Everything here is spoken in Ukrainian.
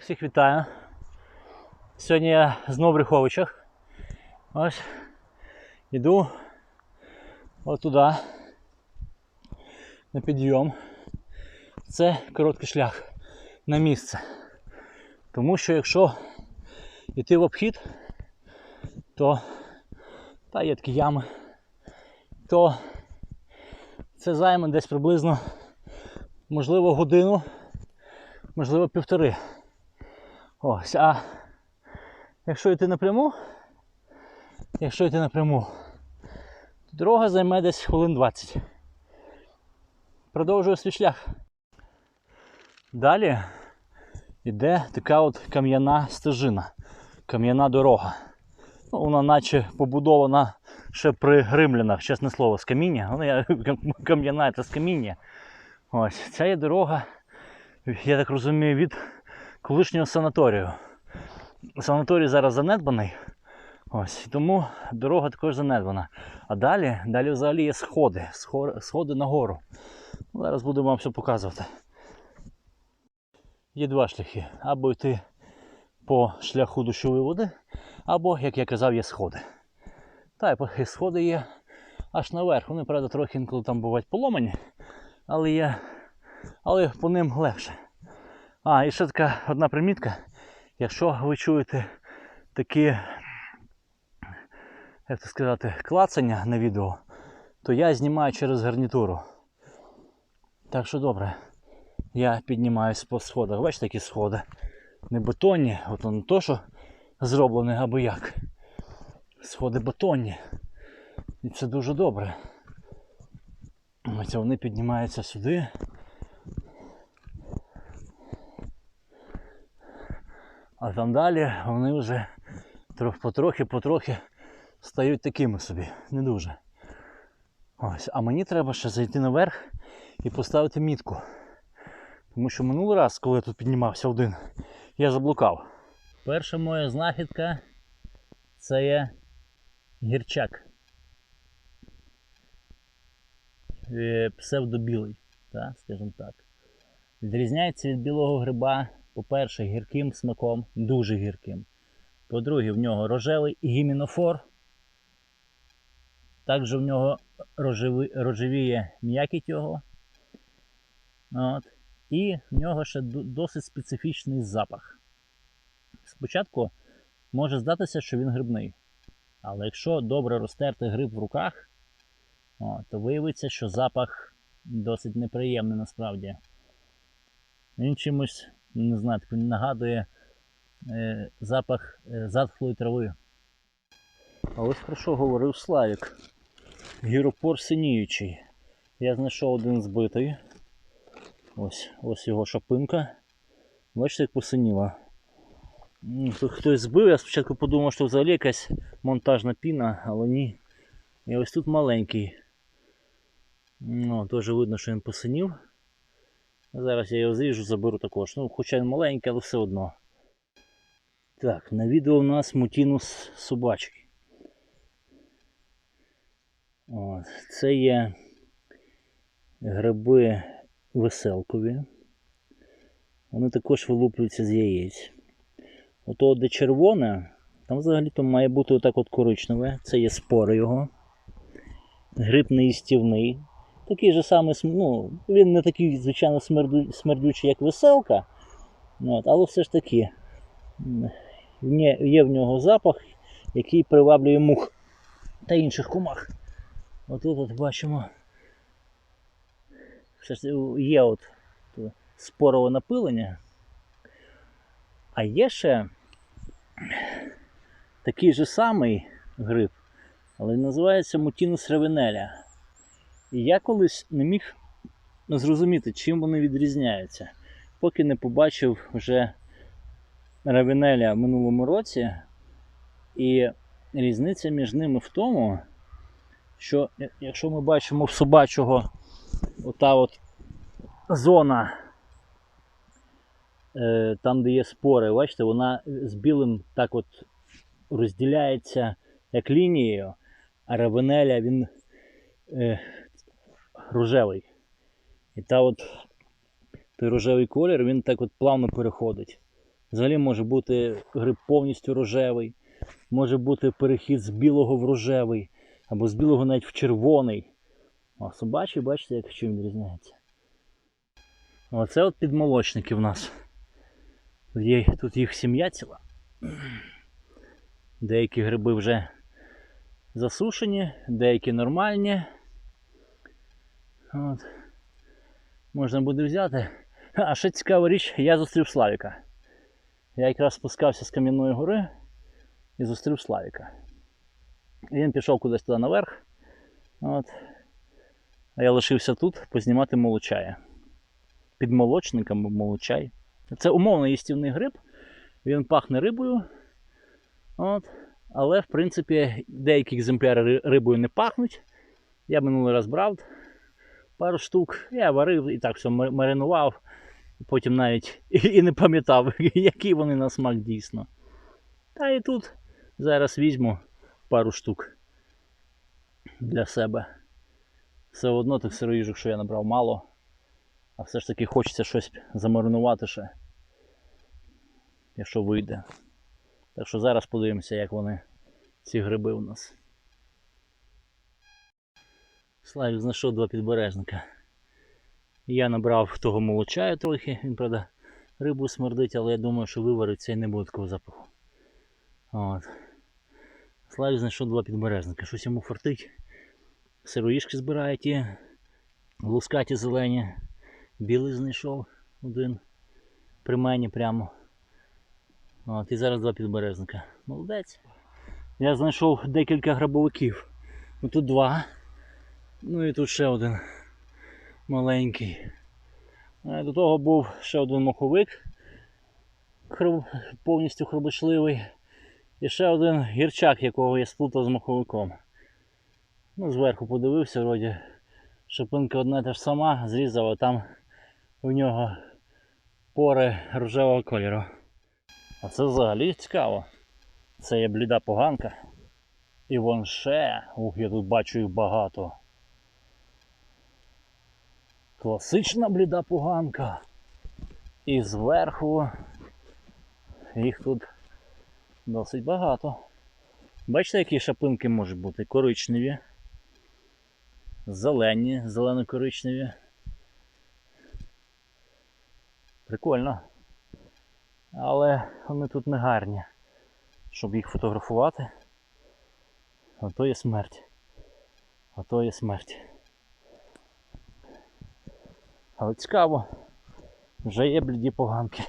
Всіх вітаю. Сьогодні я знову в Риховичах. Ось іду отуди на підйом. Це короткий шлях на місце. Тому що якщо йти в обхід, то та є такі ями, то це займе десь приблизно, можливо, годину, можливо, півтори. Ось, а якщо йти напряму, якщо йти напряму, то дорога займе десь хвилин 20. Продовжую свій шлях. Далі йде така от кам'яна стежина, кам'яна дорога. Ну, вона наче побудована ще при гримлянах, чесне слово, з каміння. Вона я- кам'яна це з каміння. Ось, ця є дорога, я так розумію, від колишнього санаторію. Санаторій зараз занедбаний. Ось, тому дорога також занедбана. А далі, далі взагалі є сходи, сходи нагору. Ну, Зараз буду вам все показувати. Є два шляхи. Або йти по шляху дощової води, або, як я казав, є сходи. Та і сходи є аж наверх. Вони, правда, трохи інколи там бувають поломані, але є. Але по ним легше. А, і ще така одна примітка. Якщо ви чуєте такі, як це сказати, клацання на відео, то я знімаю через гарнітуру. Так що добре. Я піднімаюсь по сходах. Бачите, які сходи. Не бетонні, от воно то, що зроблене або як. Сходи бетонні. І це дуже добре. Ось вони піднімаються сюди. А там далі вони вже потрохи, потрохи стають такими собі, не дуже. Ось, а мені треба ще зайти наверх і поставити мітку. Тому що минулий раз, коли я тут піднімався один, я заблукав. Перша моя знахідка це є гірчак. Е, Псевдобілий, скажімо так. Відрізняється від білого гриба, по-перше, гірким смаком, дуже гірким. По-друге, в нього рожевий гімінофор. Також в нього рожеви, рожевіє м'якіть його. От. І в нього ще досить специфічний запах. Спочатку може здатися, що він грибний. Але якщо добре розтерти гриб в руках, то виявиться, що запах досить неприємний насправді. Він чимось, не знаю, так нагадує е, запах е, затхлої трави. А ось про що говорив Славік. Гіропор синіючий. Я знайшов один збитий. Ось, ось його шапинка. Бачите, як посиніла. Тут хтось збив, я спочатку подумав, що взагалі якась монтажна піна, але ні. І ось тут маленький. Ну, теж видно, що він посинів. Зараз я його зріжу, заберу також. Ну, хоча він маленький, але все одно. Так, на відео у нас мутінус собачий. От, це є гриби веселкові. Вони також вилуплюються з яєць. Ото, де червоне, там взагалі-то має бути отак от коричневе. Це є спори його. Гриб неїстівний. Такий же самий, ну, він не такий, звичайно, смерду, смердючий, як веселка. От, але все ж таки є, в нього запах, який приваблює мух та інших комах. Отут от бачимо. Все ж є от спорове напилення. А є ще такий же самий гриб, але називається Мутінус ревенеля. І я колись не міг зрозуміти, чим вони відрізняються, поки не побачив вже ревенеля в минулому році. І різниця між ними в тому, що якщо ми бачимо в собачого ота от зона, е, там, де є спори, бачите, вона з білим так от розділяється як лінією, а ревенеля він е, рожевий. І та от той рожевий колір він так от плавно переходить. Взагалі може бути гриб повністю рожевий, може бути перехід з білого в рожевий, або з білого навіть в червоний. А собачий, бачите, як чим відрізняється. Оце от підмолочники в нас. Тут, їх сім'я ціла. Деякі гриби вже засушені, деякі нормальні. От. Можна буде взяти. А ще цікава річ, я зустрів Славіка. Я якраз спускався з Кам'яної гори і зустрів Славіка. І він пішов кудись туди наверх. От. А я лишився тут познімати молочая. Під молочниками молочай. Це умовно їстівний гриб. Він пахне рибою. От. Але, в принципі, деякі екземпляри рибою не пахнуть. Я минулий раз брав пару штук. Я варив і так все маринував. Потім навіть і не пам'ятав, які вони на смак дійсно. Та і тут зараз візьму пару штук для себе. Все одно тих сироїжок, що я набрав, мало. А все ж таки хочеться щось замаринувати ще. Якщо вийде. Так що зараз подивимося, як вони, ці гриби у нас. Славік знайшов два підбережника. Я набрав того молочаю трохи, він, правда, рибу смердить, але я думаю, що вивариться і не буде такого запаху. От. Славік знайшов два підбережника. Щось йому фартить. Сироїшки збирає ті, лускаті зелені. Білий знайшов один при мені прямо. От, і зараз два підберезника. Молодець. Я знайшов декілька грабовиків. Ну, тут два. Ну і тут ще один маленький. До того був ще один моховик повністю хробочливий. І ще один гірчак, якого я сплутав з моховиком. Ну, зверху подивився, вроді шипинка одна та ж сама, зрізав, а там у нього пори рожевого кольору. А це взагалі цікаво. Це є бліда поганка. І вон ще. Ух, я тут бачу їх багато. Класична бліда поганка. І зверху їх тут досить багато. Бачите, які шапинки можуть бути? Коричневі, зелені, зелено-коричневі. Прикольно. Але вони тут не гарні, щоб їх фотографувати. А то є смерть. А то є смерть. Але цікаво. Вже є бліді поганки.